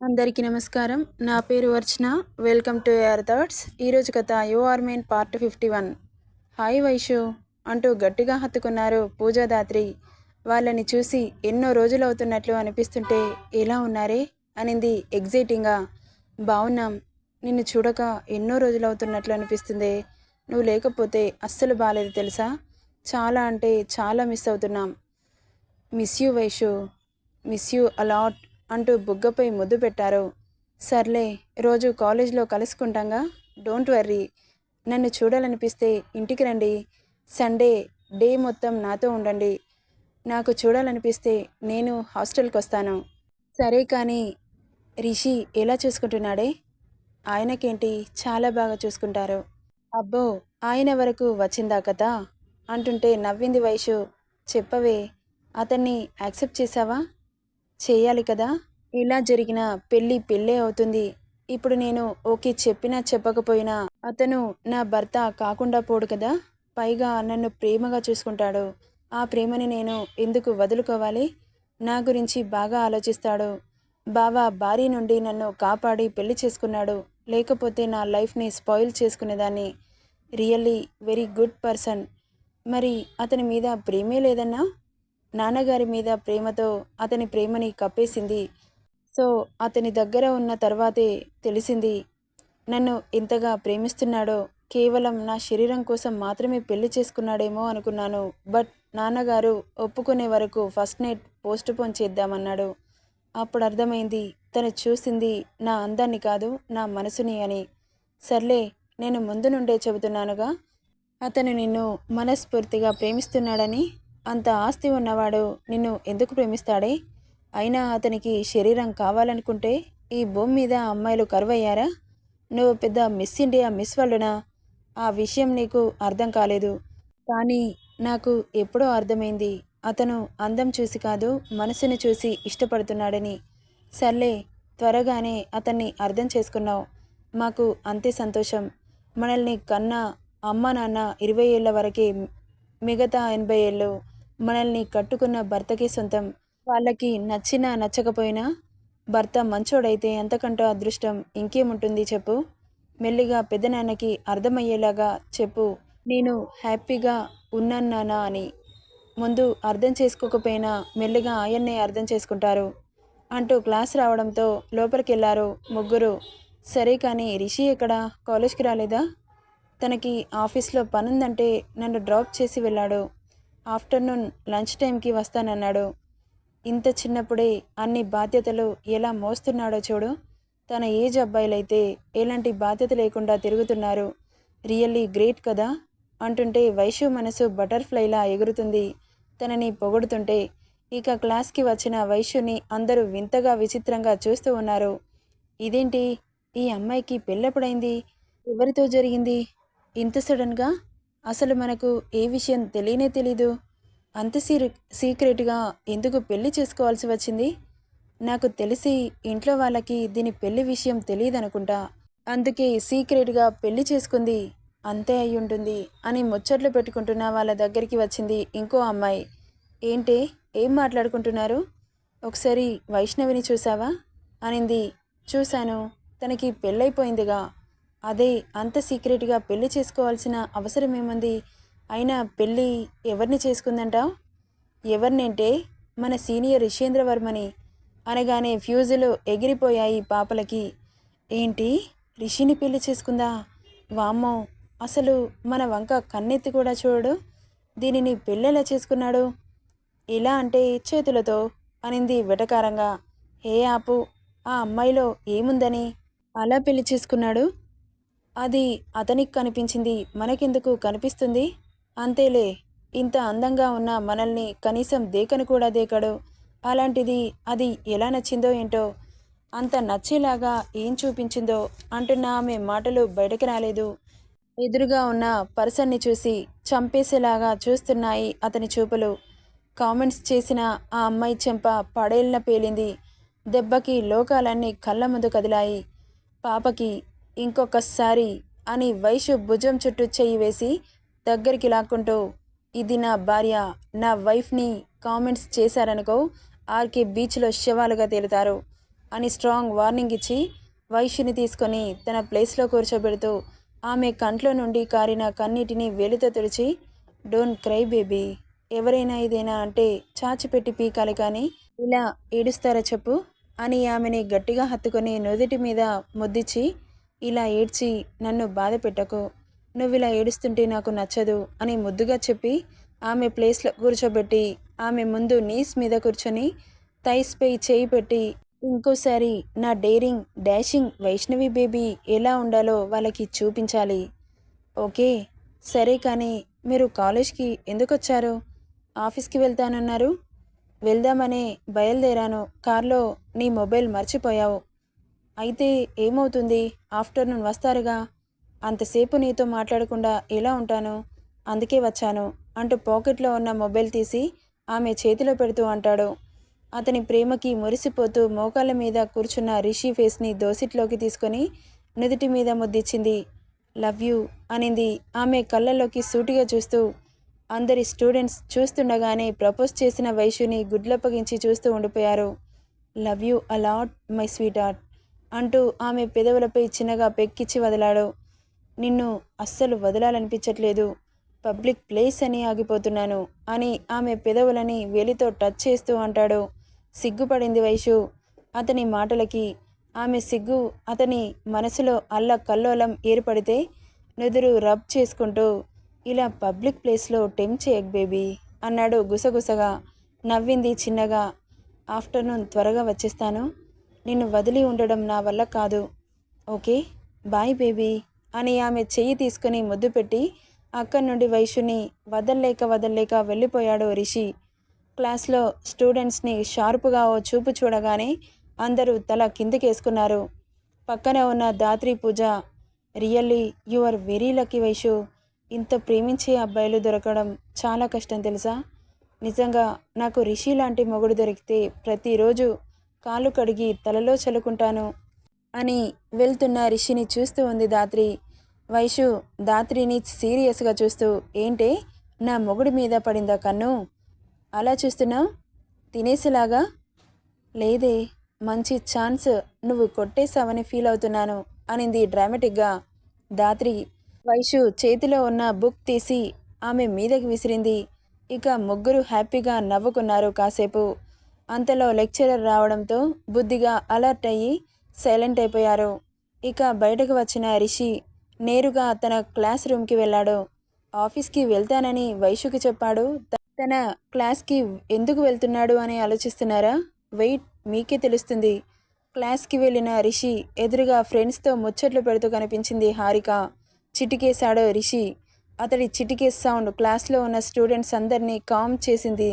అందరికీ నమస్కారం. నా పేరు Archana welcome to air thoughts ఈరోజు కథ you are mine part fifty one. Hi Vaishu. అంటూ గట్టిగా హత్తుకున్నారు పూజాదాత్రి. వాళ్ళని చూసి ఎన్నో రోజులు అవుతున్నట్లు అనిపిస్తుంటే ఎలా ఉన్నారే? అనింది ఎగ్జైటింగ్గా. బాగున్నాం నిన్ను చూడక ఎన్నో రోజులు అవుతున్నట్లు అనిపిస్తుంది. నువ్వు లేకపోతే అస్సలు బాగాలేదు తెలుసా? చాలా అంటే చాలా మిస్ అవుతున్నాం. Miss you Vaishu. Miss you a lot. అంటూ బుగ్గపై ముద్దు పెట్టారు. సర్లే రోజు కాలేజ్లో కలుసుకుంటాంగా? Don't worry. నన్ను చూడాలనిపిస్తే ఇంటికి రండి. సండే డే మొత్తం నాతో ఉండండి. నాకు చూడాలనిపిస్తే నేను హాస్టల్కి వస్తాను సరే కానీ రిషి ఎలా చూసుకుంటున్నాడే? ఆయనకేంటి చాలా బాగా చూసుకుంటారు. అబ్బో ఆయన వరకు వచ్చిందా కదా? అంటుంటే నవ్వింది వైషు చెప్పవే అతన్ని యాక్సెప్ట్ చేసావా చేయాలి కదా? ఇలా జరిగిన పెళ్ళి పెళ్ళే అవుతుంది. ఇప్పుడు నేను ఓకే చెప్పినా చెప్పకపోయినా అతను నా భర్త కాకుండా పోడు కదా? పైగా నన్ను ప్రేమగా చూసుకుంటాడు. ఆ ప్రేమని నేను ఎందుకు వదులుకోవాలి? నా గురించి బాగా ఆలోచిస్తాడు. బావ భార్య నుండి నన్ను కాపాడి పెళ్ళి చేసుకున్నాడు. లేకపోతే నా లైఫ్ని స్పాయిల్ చేసుకునేదాన్ని. Really very good person. మరి అతని మీద ప్రేమే లేదన్నా? నాన్నగారి మీద ప్రేమతో అతని ప్రేమని కప్పేసింది. సో అతని దగ్గర ఉన్న తర్వాతే తెలిసింది నన్ను ఎంతగా ప్రేమిస్తున్నాడో కేవలం నా శరీరం కోసం మాత్రమే పెళ్ళి చేసుకున్నాడేమో అనుకున్నాను. బట్ నాన్నగారు ఒప్పుకునే వరకు ఫస్ట్ నైట్ పోస్ట్ పోన్ చేద్దామన్నాడు. అప్పుడు అర్థమైంది తను చూసింది నా అందాన్ని కాదు నా మనసుని అని. సర్లే నేను ముందు నుండే చెబుతున్నానుగా అతను నిన్ను మనస్ఫూర్తిగా ప్రేమిస్తున్నాడని అంత ఆస్తి ఉన్నవాడు నిన్ను ఎందుకు ప్రేమిస్తాడే? అయినా అతనికి శరీరం కావాలనుకుంటే ఈ భూమి మీద అమ్మాయిలు కరువయ్యారా? నువ్వు పెద్ద మిస్ ఇండియా మిస్ వరల్డ్నా? ఆ విషయం నీకు అర్థం కాలేదు. కానీ నాకు ఎప్పుడో అర్థమైంది. అతను అందం చూసి కాదు మనసుని చూసి ఇష్టపడుతున్నాడని. సర్లే త్వరగానే అతన్ని అర్థం చేసుకున్నావు. మాకు అంతే సంతోషం. మనల్ని కన్న అమ్మ నాన్న ఇరవై ఏళ్ళ వరకే మిగతా ఎనభై ఏళ్ళు మనల్ని కట్టుకున్న భర్తకి సొంతం. వాళ్ళకి నచ్చినా నచ్చకపోయినా భర్త మంచోడైతే ఎంతకంటో అదృష్టం ఇంకేముంటుంది చెప్పు. మెల్లిగా పెద్దనాన్నకి అర్థమయ్యేలాగా చెప్పు. నేను హ్యాపీగా ఉన్నానా అని. ముందు అర్థం చేసుకోకపోయినా మెల్లిగా ఆయన్నే అర్థం చేసుకుంటారు. అంటూ క్లాస్ రావడంతో లోపలికి వెళ్ళారు ముగ్గురు. సరే కానీ రిషి ఎక్కడ? కాలేజ్కి రాలేదా? తనకి ఆఫీస్లో పనుందంటే నన్ను డ్రాప్ చేసి వెళ్ళాడు. ఆఫ్టర్నూన్ లంచ్ టైంకి వస్తానన్నాడు. ఇంత చిన్నప్పుడే అన్ని బాధ్యతలు ఎలా మోస్తున్నాడో చూడు. తన ఏజ్ అబ్బాయిలైతే ఎలాంటి బాధ్యత లేకుండా తిరుగుతున్నారు. రియల్లీ గ్రేట్ కదా? అంటుంటే వైశ్యు మనసు బటర్ఫ్లైలా ఎగురుతుంది. తనని పొగుడుతుంటే ఇక క్లాస్కి వచ్చిన వైశ్యుని అందరూ వింతగా విచిత్రంగా చూస్తూ ఉన్నారు. ఇదేంటి? ఈ అమ్మాయికి పెళ్ళప్పుడైంది? ఎవరితో జరిగింది? ఇంత సడన్గా? అసలు మనకు ఏ విషయం తెలియనే తెలీదు. అంత సీరి సీక్రెట్గా ఎందుకు పెళ్ళి చేసుకోవాల్సి వచ్చింది? నాకు తెలిసి ఇంట్లో వాళ్ళకి దీని పెళ్ళి విషయం తెలియదనుకుంటా. అందుకే సీక్రెట్గా పెళ్ళి చేసుకుంది అంతే అయి ఉంటుంది అని ముచ్చట్లు పెట్టుకుంటున్న వాళ్ళ దగ్గరికి వచ్చింది ఇంకో అమ్మాయి. ఏంటి? ఏం మాట్లాడుకుంటున్నారు? ఒకసారి వైష్ణవిని చూసావా? అనింది. చూశాను. తనకి పెళ్ళైపోయిందిగా. అదే అంత సీక్రెట్గా పెళ్ళి చేసుకోవాల్సిన అవసరం ఏముంది? అయినా పెళ్ళి ఎవరిని చేసుకుందంటావు ఎవరినంటే మన సీనియర్ రిషేంద్రవర్మని. అనగానే ఫ్యూజులు ఎగిరిపోయాయి పాపలకి. ఏంటి? రిషిని పెళ్ళి చేసుకుందా? వామ్మో! అసలు మన వంక కన్నెత్తి కూడా చూడడు? దీనిని పెళ్ళెలా చేసుకున్నాడు? ఎలా అంటే చేతులతో అనింది వెటకారంగా. హే ఆపు! ఆ అమ్మాయిలో ఏముందని? అలా పెళ్ళి చేసుకున్నాడు? అది అతనికి కనిపించింది. మనకెందుకు కనిపిస్తుంది? అంతేలే ఇంత అందంగా ఉన్న మనల్ని కనీసం దేకను కూడా దేకడు. అలాంటిది అది ఎలా నచ్చిందో ఏంటో? అంత నచ్చేలాగా ఏం చూపించిందో? అంటున్న ఆమె మాటలు బయటకు రాలేదు. ఎదురుగా ఉన్న పర్సన్ని చూసి చంపేసేలాగా చూస్తున్నాయి అతని చూపులు. కామెంట్స్ చేసిన ఆ అమ్మాయి చెంప పడేళ్ళ పేలింది. దెబ్బకి లోకాలన్నీ కళ్ళ ముందు కదిలాయి. పాపకి ఇంకొకసారి అని వైషు భుజం చుట్టూ చెయ్యి వేసి దగ్గరికి లాక్కుంటూ ఇది నా భార్య నా వైఫ్ని కామెంట్స్ చేశారనుకో ఆర్కే బీచ్లో శవాలుగా తేలుతారు అని స్ట్రాంగ్ వార్నింగ్ ఇచ్చి వైశ్యుని తీసుకొని తన ప్లేస్లో కూర్చోబెడుతూ ఆమె కంట్లో నుండి కారిన కన్నీటిని వేలితో తుడిచి డోంట్ క్రై బేబీ ఎవరైనా ఇదేనా అంటే చాచిపెట్టి పీకాలి కానీ ఇలా ఏడుస్తారా చెప్పు అని ఆమెని గట్టిగా హత్తుకొని నుదుటి మీద ముద్దిచ్చి ఇలా ఏడ్చి నన్ను బాధ పెట్టకు. నువ్వు ఇలా ఏడుస్తుంటే నాకు నచ్చదు అని ముద్దుగా చెప్పి ఆమె ప్లేస్లో కూర్చోబెట్టి ఆమె ముందు నీస్ మీద కూర్చొని థైస్పై చేయి పెట్టి ఇంకోసారి నా డేరింగ్ డాషింగ్ వైష్ణవి బేబీ ఎలా ఉండాలో వాళ్ళకి చూపించాలి. ఓకే సరే కానీ మీరు కాలేజ్కి ఎందుకు వచ్చారు ఆఫీస్కి వెళ్తానన్నారు. వెళ్దామనే బయలుదేరాను. కార్లో నీ మొబైల్ మర్చిపోయావు. అయితే ఏమవుతుంది? ఆఫ్టర్నూన్ వస్తారుగా. అంతసేపు నీతో మాట్లాడకుండా ఎలా ఉంటాను? అందుకే వచ్చాను అంటూ పాకెట్లో ఉన్న మొబైల్ తీసి ఆమె చేతిలో పెడుతూ అంటాడు. అతని ప్రేమకి మురిసిపోతూ మోకాళ్ళ మీద కూర్చున్న రిషి ఫేస్ని దోసిట్లోకి తీసుకొని నుదుటి మీద ముద్దిచ్చింది. లవ్ యూ అనింది ఆమె కళ్ళల్లోకి సూటిగా చూస్తూ. అందరి స్టూడెంట్స్ చూస్తుండగానే ప్రపోజ్ చేసిన వైశ్యుని గుడ్లప్పగించి చూస్తూ ఉండిపోయారు. Love you a lot my sweet heart అంటూ ఆమె పెదవులపై చిన్నగా పెక్కిచ్చి వదిలాడు. నిన్ను అస్సలు వదలాలనిపించట్లేదు. పబ్లిక్ ప్లేస్ అని ఆగిపోతున్నాను అని ఆమె పెదవులని వేలితో టచ్ చేస్తూ అంటాడు. సిగ్గుపడింది వైషు. అతని మాటలకి ఆమె సిగ్గు అతని మనసులో అల్ల కల్లోలం ఏర్పడితే నుదురు రబ్ చేసుకుంటూ ఇలా పబ్లిక్ ప్లేస్లో టెంప్ చేయక్ బేబీ అన్నాడు గుసగుసగా. నవ్వింది చిన్నగా. ఆఫ్టర్నూన్ త్వరగా వచ్చేస్తాను. నిన్ను వదిలి ఉండడం నా వల్ల కాదు. ఓకే? బాయ్ బేబీ అని ఆమె చెయ్యి తీసుకుని ముద్దు పెట్టి అక్కడి నుండి వైశ్యుని వదల్లేక వదల్లేక వెళ్ళిపోయాడు రిషి. క్లాస్లో స్టూడెంట్స్ని షార్పుగా ఓ చూపు చూడగానే అందరూ తల కిందికేసుకున్నారు. పక్కన ఉన్న Dhatri Pooja really you are very lucky Vaishu ఇంత ప్రేమించే అబ్బాయిలు దొరకడం చాలా కష్టం తెలుసా? నిజంగా నాకు రిషి లాంటి మొగుడు దొరికితే ప్రతిరోజు కాళ్ళు కడిగి తలలో చల్లుకుంటాను అని వెళ్తున్న రిషిని చూస్తూ ఉంది దాత్రి. వైషు దాత్రిని సీరియస్గా చూస్తూ ఏంటే? నా మొగుడి మీద పడిందా కన్ను? అలా చూస్తున్నావు? తినేసేలాగా? లేదే మంచి ఛాన్స్ నువ్వు కొట్టేశావని ఫీల్ అవుతున్నాను అనింది డ్రామాటిక్గా దాత్రి. వైషు చేతిలో ఉన్న బుక్ తీసి ఆమె మీదకి విసిరింది. ఇక ముగ్గురు హ్యాపీగా నవ్వుకున్నారు కాసేపు. అంతలో లెక్చరర్ రావడంతో బుద్ధిగా అలర్ట్ అయ్యి సైలెంట్ అయిపోయారు. ఇక బయటకు వచ్చిన రిషి నేరుగా తన క్లాస్ రూమ్కి వెళ్ళాడు. ఆఫీస్కి వెళ్తానని వైషుకి చెప్పాడు. తన క్లాస్కి ఎందుకు వెళ్తున్నాడు అని ఆలోచిస్తున్నారా? వెయిట్ మీకే తెలుస్తుంది. క్లాస్కి వెళ్ళిన రిషి ఎదురుగా ఫ్రెండ్స్తో ముచ్చట్లు పెడుతూ కనిపించింది హారిక. చిటికేశాడు రిషి. అతడి చిటికేస్ సౌండ్ క్లాస్లో ఉన్న స్టూడెంట్స్ అందరినీ కామ్ చేసింది.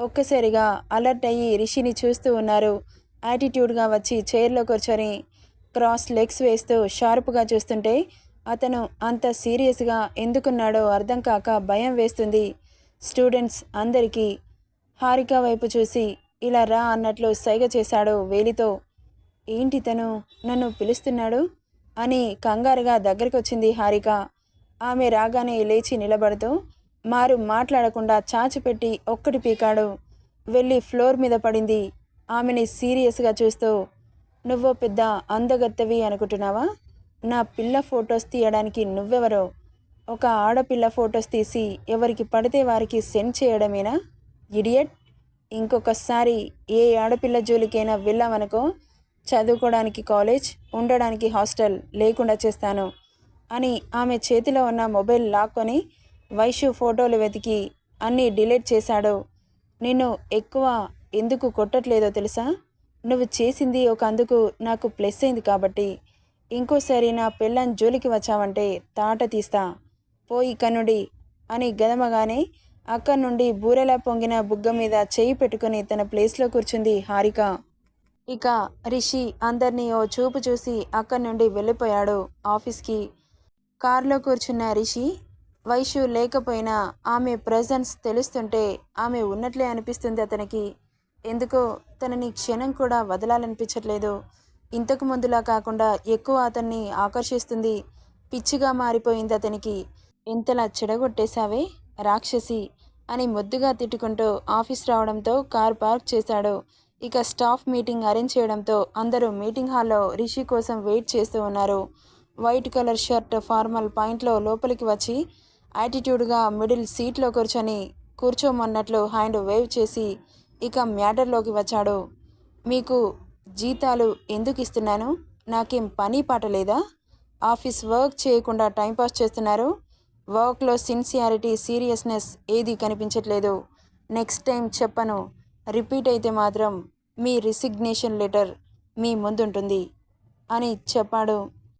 ఒక్కసారిగా అలర్ట్ అయ్యి రిషిని చూస్తూ ఉన్నారు. యాటిట్యూడ్గా వచ్చి చైర్లో కూర్చొని క్రాస్ లెగ్స్ వేస్తూ షార్ప్గా చూస్తుంటే అతను అంత సీరియస్గా ఎందుకున్నాడో అర్థం కాక భయం వేస్తుంది. స్టూడెంట్స్ అందరికీ హారిక వైపు చూసి ఇలా రా అన్నట్లు సైగ చేశాడు వేలితో. ఏంటి తను నన్ను పిలుస్తున్నాడు? అని కంగారుగా దగ్గరికి వచ్చింది హారిక. ఆమె రాగానే లేచి నిలబడుతూ మారు మాట్లాడకుండా చాచిపెట్టి ఒక్కటి పీకాడు. వెళ్ళి ఫ్లోర్ మీద పడింది. ఆమెని సీరియస్గా చూస్తూ నువ్వో పెద్ద అందగత్తవి అనుకుంటున్నావా? నా పిల్ల ఫొటోస్ తీయడానికి నువ్వెవరో? ఒక ఆడపిల్ల ఫొటోస్ తీసి ఎవరికి పడితే వారికి సెండ్ చేయడమేనా? ఇడియట్! ఇంకొకసారి ఏ ఆడపిల్ల జోలికైనా వెళ్ళామనుకో చదువుకోవడానికి కాలేజ్ ఉండడానికి హాస్టల్ లేకుండా చేస్తాను అని ఆమె చేతిలో ఉన్న మొబైల్ లాక్కొని వైషు ఫోటోలు వెతికి అన్నీ డిలీట్ చేశాడు. నిన్ను ఎక్కువ ఎందుకు కొట్టట్లేదో తెలుసా? నువ్వు చేసింది ఒక అందుకు నాకు ప్లస్ అయింది కాబట్టి. ఇంకోసారి నా పెళ్ళం జోలికి వచ్చావంటే తాట తీస్తా. పోయి కన్నుడి అని గదమగానే అక్కడి నుండి బూరెలా పొంగిన బుగ్గ మీద చేయి పెట్టుకుని తన ప్లేస్లో కూర్చుంది హారిక. ఇక రిషి అందరినీ ఓ చూపు చూసి అక్కడి నుండి వెళ్ళిపోయాడు ఆఫీస్కి. కారులో కూర్చున్న రిషి వైశ్యు లేకపోయినా ఆమె ప్రజెన్స్ తెలుస్తుంటే ఆమె ఉన్నట్లే అనిపిస్తుంది అతనికి. ఎందుకో తనని క్షణం కూడా వదలాలనిపించట్లేదు. ఇంతకు ముందులా కాకుండా ఎక్కువ అతన్ని ఆకర్షిస్తుంది. పిచ్చిగా మారిపోయింది అతనికి. ఎంతలా చెడగొట్టేశావే రాక్షసి అని ముద్దుగా తిట్టుకుంటూ ఆఫీస్ రావడంతో కార్ పార్క్ చేశాడు. ఇక స్టాఫ్ మీటింగ్ అరేంజ్ చేయడంతో అందరూ మీటింగ్ హాల్లో రిషి కోసం వెయిట్ చేస్తూ ఉన్నారు. వైట్ కలర్ షర్ట్ ఫార్మల్ పాయింట్లో లోపలికి వచ్చి యాటిట్యూడ్గా మిడిల్ సీట్లో కూర్చొని కూర్చోమన్నట్లు హ్యాండ్ వేవ్ చేసి ఇక మ్యాటర్లోకి వచ్చాడు. మీకు జీతాలు ఎందుకు ఇస్తున్నాను? నాకేం పని పాట లేదా? ఆఫీస్ వర్క్ చేయకుండా టైంపాస్ చేస్తున్నారు. వర్క్లో సిన్సియారిటీ సీరియస్నెస్ ఏది కనిపించట్లేదు. నెక్స్ట్ టైం చెప్పను. రిపీట్ అయితే మాత్రం మీ రిసిగ్నేషన్ లెటర్ మీ ముందుంటుంది అని చెప్పాడు.